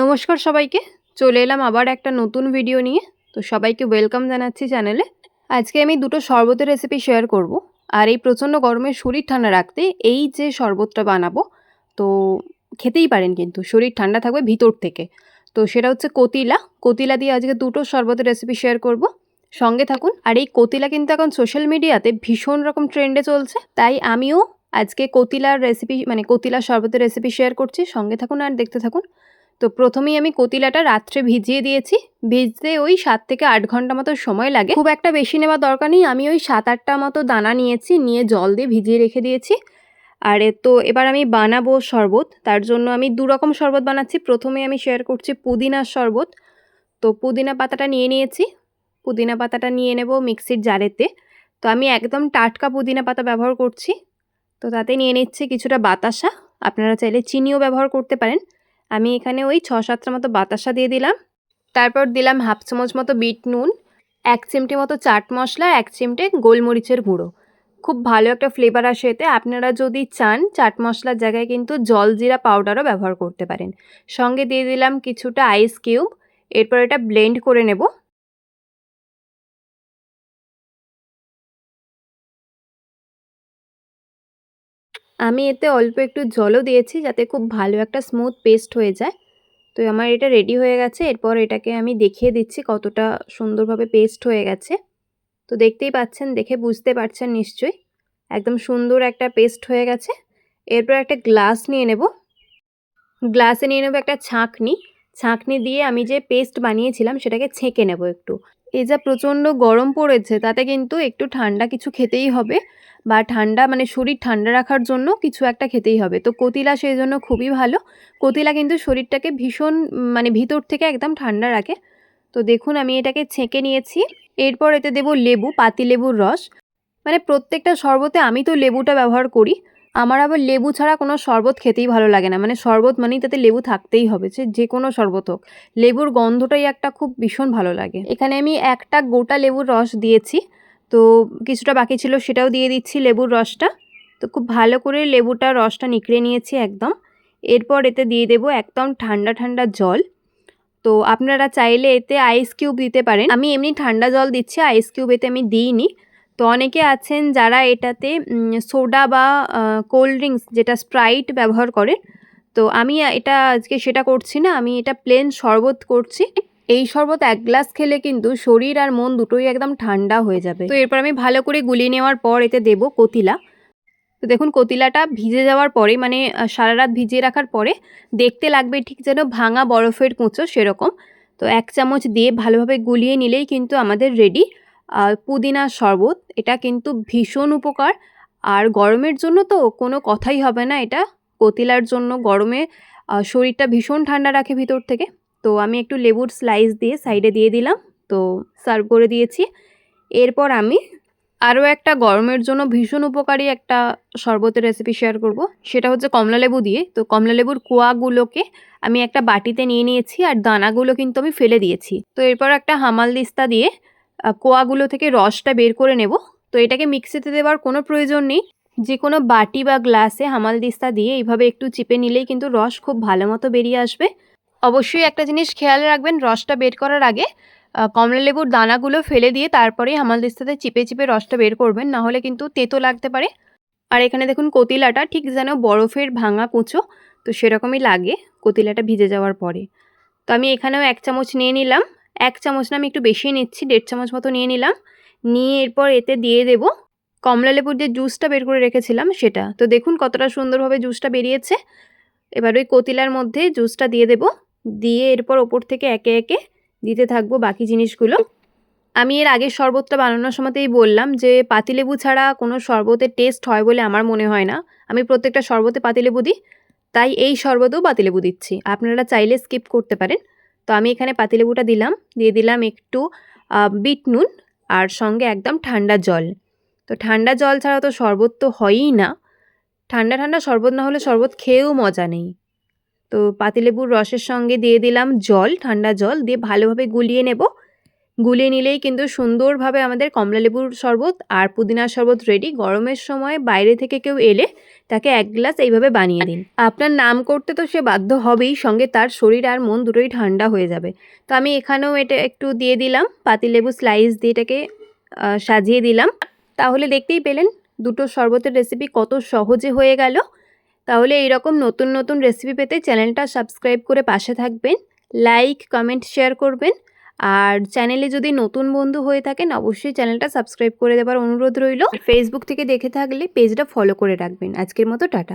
নমস্কার সবাইকে। চলে এলাম আবার একটা নতুন ভিডিও নিয়ে। তো সবাইকে ওয়েলকাম জানাচ্ছি চ্যানেলে আজকে আমি দুটো শরবতের রেসিপি শেয়ার করব। আর এই প্রচণ্ড গরমে শরীর ঠান্ডা রাখতে এই যে শরবতটা বানাবো, তো খেতেই পারেন কিন্তু, শরীর ঠান্ডা থাকবে ভিতর থেকে। তো সেটা হচ্ছে কতিলা। কতিলা দিয়ে আজকে দুটো শরবতের রেসিপি শেয়ার করব। সঙ্গে থাকুন। আর এই কতিলা কিন্তু এখন সোশ্যাল মিডিয়াতে ভীষণ রকম ট্রেন্ডে চলছে। তাই আমিও আজকে কতিলার রেসিপি মানে কতিলা শরবতের রেসিপি শেয়ার করছি। সঙ্গে থাকুন আর দেখতে থাকুন। তো প্রথমেই আমি কতিলাটা রাত্রে ভিজিয়ে দিয়েছি। ভিজতে ওই সাত থেকে আট ঘণ্টা মতো সময় লাগে। খুব একটা বেশি নেওয়া দরকার নেই। আমি ওই সাত আটটা মতো দানা নিয়েছি, নিয়ে জল দিয়ে ভিজিয়ে রেখে দিয়েছি। আর তো এবার আমি বানাবো শরবত। তার জন্য আমি দু রকম শরবত বানাচ্ছি। প্রথমে আমি শেয়ার করছি পুদিনার শরবত। তো পুদিনা পাতাটা নিয়ে নিয়েছি। পুদিনা পাতাটা নিয়ে নেব মিক্সির জারেতে। তো আমি একদম টাটকা পুদিনা পাতা ব্যবহার করছি। তো তাতে নিয়ে নিচ্ছি কিছুটা বাতাসা। আপনারা চাইলে চিনিও ব্যবহার করতে পারেন। আমি এখানে ওই ছ সাতটা মতো বাতাসা দিয়ে দিলাম। তারপর দিলাম হাফ চামচ মতো বিট নুন, এক চিমটি মতো চাট মশলা, এক চিমটে গোলমরিচের গুঁড়ো। খুব ভালো একটা ফ্লেভার আসে এতে। আপনারা যদি চান, চাট মশলার জায়গায় কিন্তু জল জিরা পাউডারও ব্যবহার করতে পারেন। সঙ্গে দিয়ে দিলাম কিছুটা আইস কিউব, এরপর এটা ব্লেন্ড করে নেব। আমি এতে অল্প একটু জলও দিয়েছি যাতে খুব ভালো একটা স্মুথ পেস্ট হয়ে যায়। তো আমার এটা রেডি হয়ে গেছে, এরপর এটাকে আমি দেখিয়ে দিচ্ছি কতটা সুন্দরভাবে পেস্ট হয়ে গেছে। তো দেখতেই পাচ্ছেন, দেখে বুঝতে পারছেন নিশ্চয়ই, একদম সুন্দর একটা পেস্ট হয়ে গেছে। এরপর একটা গ্লাস নিয়ে নেব। গ্লাসে নিয়ে নেব একটা ছাঁকনি। ছাঁকনি দিয়ে আমি যে পেস্ট বানিয়েছিলাম সেটাকে ছেঁকে নেব একটু। এই যা প্রচণ্ড গরম পড়েছে, তাতে কিন্তু একটু ঠান্ডা কিছু খেতেই হবে। বা ঠান্ডা মানে শরীর ঠান্ডা রাখার জন্য কিছু একটা খেতেই হবে। তো কতিলা সেই জন্য খুবই ভালো। কতিলা কিন্তু শরীরটাকে ভীষণ মানে ভিতর থেকে একদম ঠান্ডা রাখে। তো দেখুন, আমি এটাকে ছেঁকে নিয়েছি। এরপর এতে দেব লেবু, পাতি লেবুর রস। মানে প্রত্যেকটা শরবতে আমি তো লেবুটা ব্যবহার করি। আমার আবার লেবু ছাড়া কোনো শরবত খেতেই ভালো লাগে না। মানে শরবত মানেই তাতে লেবু থাকতেই হবে, সে যে কোনো শরবত হোক। লেবুর গন্ধটাই একটা খুব ভীষণ ভালো লাগে। এখানে আমি একটা গোটা লেবুর রস দিয়েছি, তো কিছুটা বাকি ছিল সেটাও দিয়ে দিচ্ছি লেবুর রসটা। তো খুব ভালো করে লেবুটা রসটা নিকড়ে নিয়েছি একদম। এরপর এতে দিয়ে দেব একদম ঠান্ডা ঠান্ডা জল। তো আপনারা চাইলে এতে আইস কিউব দিতে পারেন। আমি এমনি ঠান্ডা জল দিচ্ছি আইস কিউব এতে আমি দিইনি। তো অনেকে আছেন যারা এটাতে সোডা বা কোল্ড ড্রিঙ্কস যেটা স্প্রাইট ব্যবহার করে। তো আমি এটা আজকে সেটা করছি না, আমি এটা প্লেন শরবত করছি। এই শরবত এক গ্লাস খেলে কিন্তু শরীর আর মন দুটোই একদম ঠান্ডা হয়ে যাবে। তো এরপর আমি ভালো করে গুলিয়ে নেওয়ার পর এতে দেব কতিলা। তো দেখুন, কতিলাটা ভিজে যাওয়ার পরে মানে সারা রাত ভিজিয়ে রাখার পরে, দেখতে লাগবে ঠিক যেন ভাঙা বরফের কুঁচো সেরকম। তো এক চামচ দিয়ে ভালোভাবে গুলিয়ে নিলেই কিন্তু আমাদের রেডি পুদিনা শরবত, এটা কিন্তু ভীষণ উপকার। আর গরমের জন্য তো কোনো কথাই হবে না, এটা কতিলার জন্য গরমে শরীরটা ভীষণ ঠান্ডা রাখে ভিতর থেকে। তো আমি একটু লেবুর স্লাইস দিয়ে সাইডে দিয়ে দিলাম, তো সার্ভ করে দিয়েছি। এরপর আমি আরও একটা গরমের জন্য ভীষণ উপকারী একটা শরবতের রেসিপি শেয়ার করব। সেটা হচ্ছে কমলা লেবু দিয়ে। তো কমলা লেবুর কোয়াগুলোকে আমি একটা বাটিতে নিয়ে নিয়েছি আর দানাগুলো কিন্তু আমি ফেলে দিয়েছি। তো এরপর একটা হামাল দিস্তা দিয়ে কোয়াগুলো থেকে রসটা বের করে নেব। তো এটাকে মিক্সিতে দেওয়ার কোনো প্রয়োজন নেই। যে কোনো বাটি বা গ্লাসে হামাল দিস্তা দিয়ে এইভাবে একটু চিপে নিলেই কিন্তু রস খুব ভালো মতো বেরিয়ে আসবে। অবশ্যই একটা জিনিস খেয়াল রাখবেন, রসটা বের করার আগে কমলা লেবুর দানাগুলো ফেলে দিয়ে তারপরেই হামালদিস্তাতে চিপে চিপে রসটা বের করবেন নাহলে কিন্তু তেতো লাগতে পারে। আর এখানে দেখুন কতিলাটা ঠিক যেন বরফের ভাঙা কুচো, তো সেরকমই লাগে কতিলাটা ভিজে যাওয়ার পরে। তো আমি এখানেও এক চামচ নিয়ে নিলাম। এক চামচ না আমি একটু বেশি নিচ্ছি, দেড় চামচ মতো নিয়ে নিলাম। নিয়ে এরপর এতে দিয়ে দেব কমলা লেবুর যে জুসটা বের করে রেখেছিলাম সেটা। তো দেখুন কতটা সুন্দরভাবে জুসটা বেরিয়েছে। এবার ওই কতিলার মধ্যে জুসটা দিয়ে দেব। দিয়ে এরপর ওপর থেকে একে একে দিতে থাকব বাকি জিনিসগুলো। আমি এর আগের শরবতটা বানানোর সময়তেই বললাম যে পাতিলেবু ছাড়া কোনো শরবতের টেস্ট হয় বলে আমার মনে হয় না। আমি প্রত্যেকটা শরবতে পাতিলেবু দিই, তাই এই শরবতেও পাতিলেবু দিচ্ছি। আপনারা চাইলে স্কিপ করতে পারেন। তো আমি এখানে পাতিলেবুটা দিলাম, দিয়ে দিলাম একটু বিট নুন আর সঙ্গে একদম ঠান্ডা জল। তো ঠান্ডা জল ছাড়া তো শরবত তো হয়ই না। ঠান্ডা ঠান্ডা শরবত না হলে শরবত খেয়েও মজা নেই। তো পাতিলেবুর রসের সঙ্গে দিয়ে দিলাম জল, ঠান্ডা জল, দিয়ে ভালোভাবে গুলিয়ে নেব। গুলিয়ে নিলেই কিন্তু সুন্দরভাবে আমাদের কমলালেবুর শরবত আর পুদিনার শরবত রেডি গরমের সময় বাইরে থেকে কেউ এলে তাকে এক গ্লাস এইভাবে বানিয়ে দিন। আপনার নাম করতে তো সে বাধ্য হবেই, সঙ্গে তার শরীর আর মন দুটোই ঠান্ডা হয়ে যাবে। তো আমি এখানেও এটা একটু দিয়ে দিলাম পাতিলেবু স্লাইস দিয়ে এটাকে সাজিয়ে দিলাম। তাহলে দেখতেই পেলেন দুটো শরবতের রেসিপি কত সহজে হয়ে গেল। তাহলে এইরকম নতুন নতুন রেসিপি পেতে চ্যানেলটা সাবস্ক্রাইব করে পাশে থাকবেন। লাইক কমেন্ট শেয়ার করবেন। আর চ্যানেলে যদি নতুন বন্ধু হয়ে থাকেন, অবশ্যই চ্যানেলটা সাবস্ক্রাইব করে দেওয়ার অনুরোধ রইল। ফেসবুক থেকে দেখে থাকলে পেজটা ফলো করে রাখবেন। আজকের মতো, টাটা।